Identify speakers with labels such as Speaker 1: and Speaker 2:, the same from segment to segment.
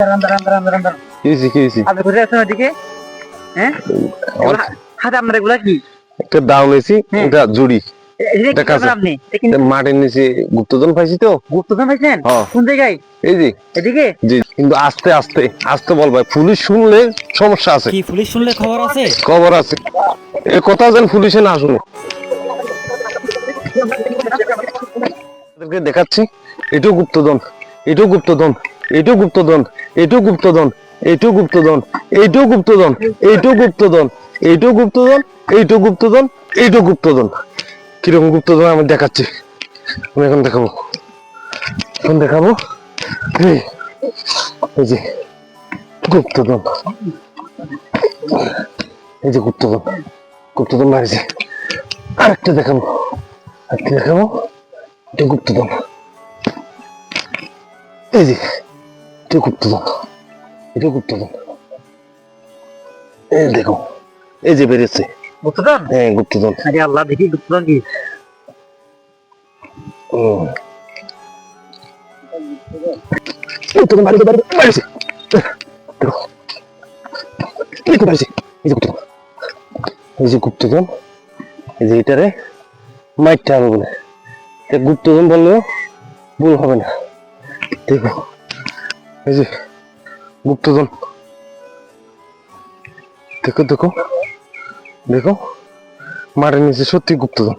Speaker 1: দাঁড়ান দাঁড়ান দাঁড়ান দাঁড়ান দাঁড়ান।
Speaker 2: কি হয়েছে কি হয়েছে
Speaker 1: আপনি ঘুরে আসছেন ওইদিকে হ্যাঁ? হাতে আপনার এগুলা কি?
Speaker 2: একটা দাও নিয়েছি
Speaker 1: হ্যাঁ।
Speaker 2: এটা জুড়ি।
Speaker 1: এ- এটা কি
Speaker 2: দেখা
Speaker 1: করবেন
Speaker 2: আছে।
Speaker 1: আপনি? এটা কিন্তু
Speaker 2: এটা মাটির নিচে গুপ্তধন পাইছি তো।
Speaker 1: গুপ্তধন পাইছেন?
Speaker 2: হ্যাঁ।
Speaker 1: কোন জায়গায়?
Speaker 2: এই যে।
Speaker 1: এদিকে?
Speaker 2: জি কিন্তু আস্তে আস্তে আস্তে বল ভাই পুলিশ শুনলে সমস্যা আছে।
Speaker 3: কি পুলিশ শুনলে খবর আছে?
Speaker 2: খবর আছে। এ কথা যেন পুলিশে না শুনে। দেখাচ্ছি এটাও গুপ্তধন এটাও গুপ্তধন। এটাও গুপ্তধন এটাও গুপ্তধন এটাও গুপ্তধন এইটাও গুপ্তধন এইটাও গুপ্তধন এইটাও গুপ্তধন এইটাও গুপ্তধন এইটাও গুপ্তধন। কীরকম গুপ্তধন আমি দেখাচ্ছি? আমি এখন দেখাবো। এখন দেখাবো? এই যে গুপ্তধন। এই যে গুপ্তধন গুপ্তধন মারিছে আরেকটা দেখাবো। আরেকটা দেখাবো? এটা গুপ্তধন। এই যে এটা গুপ্তধন এটা গুপ্তধন এই দেখো এই যে বেরিয়েছে।
Speaker 1: গুপ্তধন?
Speaker 2: হ্যাঁ গুপ্তধন।
Speaker 1: আরে আল্লাহ দেখি গুপ্তধন কি।
Speaker 2: হুম। গুপ্তধন বাড়িতে বাড়িতে মারিছে দেখো। এই তো মারিছে এই যে গুপ্তধন। এই যে গুপ্তধন এই যে এটারে মাইরটা হবে বলে। গুপ্তধন বললেও ভুল হবে না। দেখো। এই যে গুপ্তধন। দেখো দেখো। দেখো নিচে সত্যি গুপ্তধন।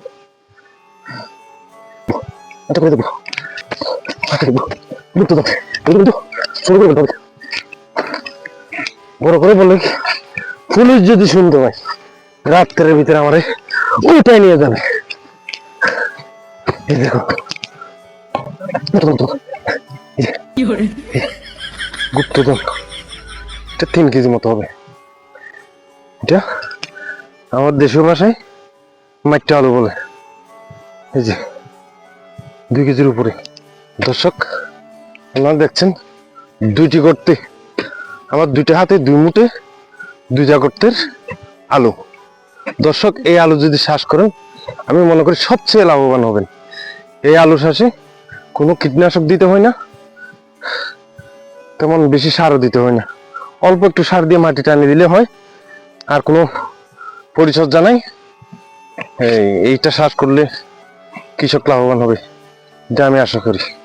Speaker 2: এটা করে দেবো। গুপ্তধন। কিন্তু ছোট করে বলতে বড় করে বলে পুলিশ যদি শুনতে পায় রাত্রের ভিতরে আমারে ওইটাই নিয়ে যাবে। এই দেখো। গুপ্তধন এটা তিন কেজি মতো হবে। এটা আমার দেশীয় ভাষায় মাইটটা আলু বলে। এই যে, দুই কেজির উপরে। দর্শক, আপনারা দেখছেন, দুইটি করতে আমার দুইটা হাতে, দুই মুঠে দুই যা করতের আলু। দর্শক, এই আলু যদি শ্বাস করেন, আমি মনে করি সবচেয়ে লাভবান হবেন। এই আলু শ্বাসে কোনো কীটনাশক দিতে হয় না। তেমন বেশি সারও দিতে হয় না। অল্প একটু সার দিয়ে মাটি টানে দিলে হয়। আর কোনো পরিচর্যা নাই। এই, এইটা সার করলে কৃষক লাভবান হবে। এটা আমি আশা করি।